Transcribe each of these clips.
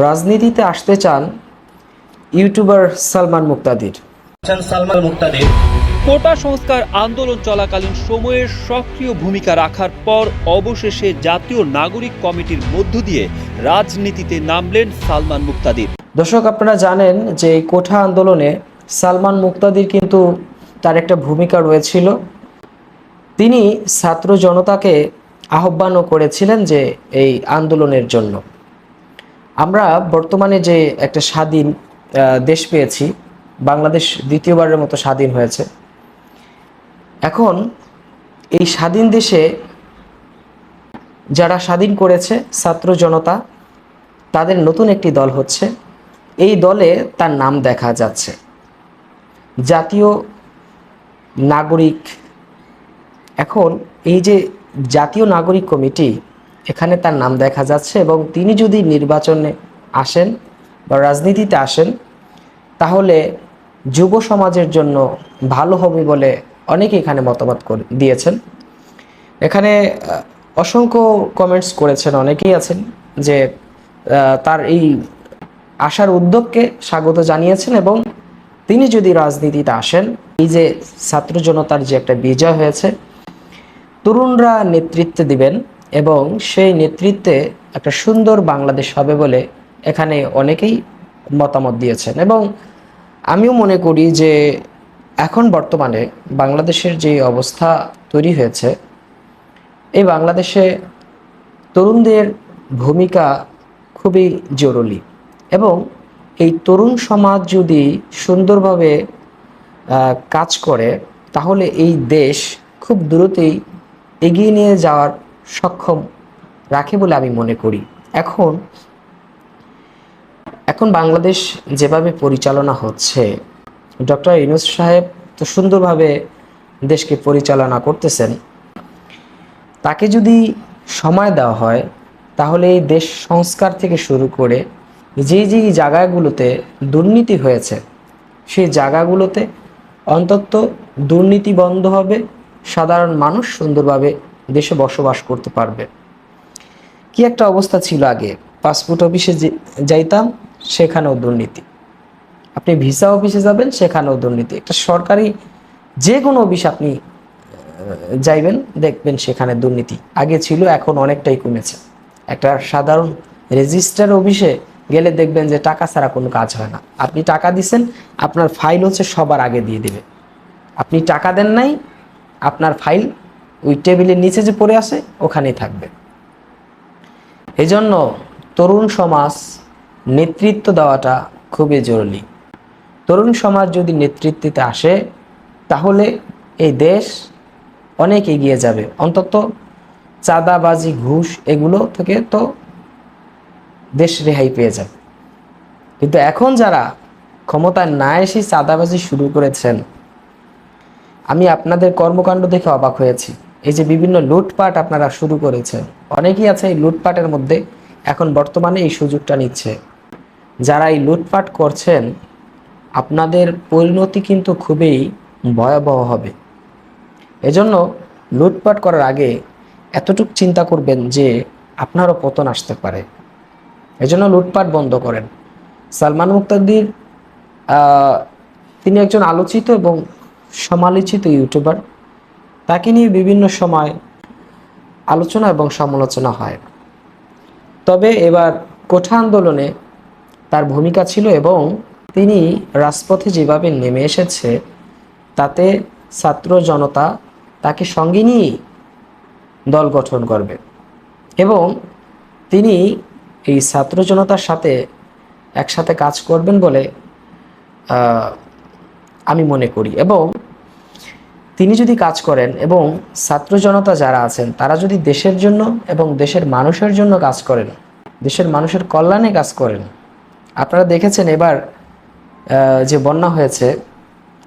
রাজনীতিতে আসতে চান ইউটিউবার সালমান মুক্তাদির। সালমান মুক্তাদির। কোটা সংস্কার আন্দোলন চলাকালীন সময়ে সক্রিয় ভূমিকা রাখার পর অবশেষে জাতীয় নাগরিক কমিটির মধ্য দিয়ে রাজনীতিতে নামলেন সালমান মুক্তাদির। দর্শক আপনারা জানেন যে এই কোঠা আন্দোলনে সালমান মুক্তাদির কিন্তু তার একটা ভূমিকা রয়েছিল। তিনি ছাত্র জনতাকে আহ্বানও করেছিলেন যে এই আন্দোলনের জন্য। আমরা বর্তমানে যে একটা স্বাধীন দেশ পেয়েছি, বাংলাদেশ দ্বিতীয়বারের মতো স্বাধীন হয়েছে। এখন এই স্বাধীন দেশে যারা স্বাধীন করেছে ছাত্র জনতা, তাদের নতুন একটি দল হচ্ছে। এই দলে তার নাম দেখা যাচ্ছে। জাতীয় নাগরিক। এখন এই যে জাতীয় নাগরিক কমিটি এখানে তার নাম দেখা যাচ্ছে এবং তিনি যদি নির্বাচনে আসেন বা রাজনীতিতে আসেন, তাহলে যুব সমাজের জন্য ভালো হবে বলে অনেকে এখানে মতামত করে, দিয়েছেন। এখানে অসংখ্য কমেন্টস করেছেন, অনেকেই আছেন যে তার এই আসার উদ্যোগকে স্বাগত জানিয়েছেন এবং তিনি যদি রাজনীতিতে আসেন, এই যে ছাত্র জনতার যে একটা বিজয় হয়েছে, তরুণরা নেতৃত্ব দিবেন। এবং সেই নেতৃত্বে একটা সুন্দর বাংলাদেশ হবে বলে এখানে অনেকেই মতামত দিয়েছেন। এবং আমিও মনে করি যে এখন বর্তমানে বাংলাদেশের যে অবস্থা তৈরি হয়েছে, এই বাংলাদেশে তরুণদের ভূমিকা খুবই জরুরি এবং এই তরুণ সমাজ যদি সুন্দরভাবে কাজ করে, তাহলে এই দেশ খুব দ্রুতই এগিয়ে নিয়ে যাওয়ার সক্ষম রাখে বলে আমি মনে করি। এখন এখন বাংলাদেশ যেভাবে পরিচালনা হচ্ছে, ডক্টর ইউনুস সাহেব তো সুন্দরভাবে দেশকে পরিচালনা করতেছেন। তাকে যদি সময় দেওয়া হয়, তাহলে এই দেশ সংস্কার থেকে শুরু করে যে যে জায়গাগুলোতে দুর্নীতি হয়েছে, সেই জায়গাগুলোতে অন্তত দুর্নীতি বন্ধ হবে, সাধারণ মানুষ সুন্দরভাবে দেশে বসবাস করতে পারবে। কি একটা অবস্থা ছিল আগে? পাসপোর্ট অফিসে যাইতাম, সেখানেও দুর্নীতি। আপনি ভিসা অফিসে যাবেন, সেখানেও দুর্নীতি। একটা সরকারি যে কোনো অফিস আপনি যাইবেন, দেখবেন সেখানে দুর্নীতি। আগে ছিল, এখন অনেকটাই কমেছে। একটা সাধারণ রেজিস্টার অফিসে গেলে দেখবেন যে টাকা ছাড়া কোনো কাজ হয় না। আপনি টাকা দিছেন, আপনার ফাইল হচ্ছে সবার আগে দিয়ে দিবে। আপনি টাকা দেন নাই, আপনার ফাইল ওই টেবিলের নিচে যে পড়ে আছে, ওখানেই থাকবে। এই জন্য তরুণ সমাজ নেতৃত্ব দেওয়াটা খুবই জরুরি। তরুণ সমাজ যদি নেতৃত্বে আসে, তাহলে এই দেশ অনেক এগিয়ে যাবে। অন্তত চাঁদাবাজি, ঘুষ, এগুলো থেকে তো দেশ রেহাই পেয়ে যাবে। কিন্তু এখন যারা ক্ষমতায় না এসে চাঁদাবাজি শুরু করেছেন, আমি আপনাদের কর্মকাণ্ড দেখে অবাক হয়েছি। এই যে বিভিন্ন লুটপাট আপনারা শুরু করেছেন, অনেকেই আছে এই লুটপাটের মধ্যে এখন বর্তমানে এই সুযোগটা নিচ্ছে। যারা এই লুটপাট করছেন, আপনাদের পরিণতি কিন্তু খুবই ভয়াবহ হবে। এজন্য লুটপাট করার আগে এতটুক চিন্তা করবেন যে আপনারও পতন আসতে পারে। এজন্য লুটপাট বন্ধ করেন। সালমান মুক্তাদির তিনি একজন আলোচিত এবং সমালোচিত ইউটিউবার। তাকে নিয়ে বিভিন্ন সময় আলোচনা এবং সমালোচনা হয়। তবে এবার কোঠা আন্দোলনে তার ভূমিকা ছিল এবং তিনি রাজপথে যেভাবে নেমে এসেছে, তাতে ছাত্র জনতা তাকে সঙ্গে নিয়ে দল গঠন করবে এবং তিনি এই ছাত্র জনতার সাথে একসাথে কাজ করবেন বলে আমি মনে করি এবং তিনি যদি কাজ করেন এবং ছাত্র জনতা যারা আছেন, তারা যদি দেশের জন্য এবং দেশের মানুষের জন্য কাজ করেন, দেশের মানুষের কল্যাণে কাজ করেন, আপনারা দেখেছেন এবার যে বন্যা হয়েছে,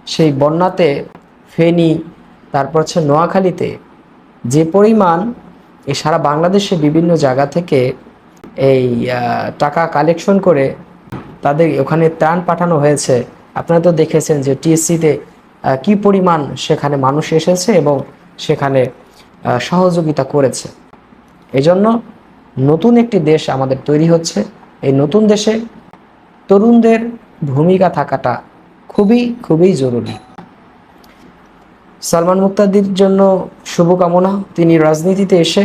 সেই বন্যাতে ফেনী, তারপর হচ্ছে নোয়াখালীতে যে পরিমাণ এই সারা বাংলাদেশে বিভিন্ন জায়গা থেকে এই টাকা কালেকশন করে তাদের ওখানে ত্রাণ পাঠানো হয়েছে, আপনারা তো দেখেছেন যে টিএসসিতে কি পরিমাণ সেখানে মানুষ এসেছে এবং সেখানে সহযোগিতা করেছে। এজন্য নতুন একটি দেশ আমাদের তৈরি হচ্ছে। এই নতুন দেশে তরুণদের ভূমিকা থাকাটা খুবই খুবই জরুরি। সালমান মুক্তাদির জন্য শুভকামনা। তিনি রাজনীতিতে এসে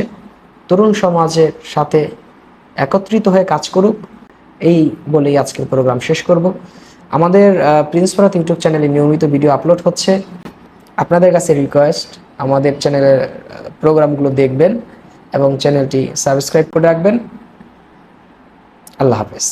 তরুণ সমাজের সাথে একত্রিত হয়ে কাজ করুক। এই বলেই আজকের প্রোগ্রাম শেষ করব। আমাদের প্রিন্স ফরাত ইউটিউব চ্যানেলে নিয়মিত ভিডিও আপলোড হচ্ছে। আপনাদের কাছে রিকোয়েস্ট আমাদের চ্যানেলের প্রোগ্রামগুলো দেখবেন এবং চ্যানেলটি সাবস্ক্রাইব করে রাখবেন। আল্লাহ হাফেজ।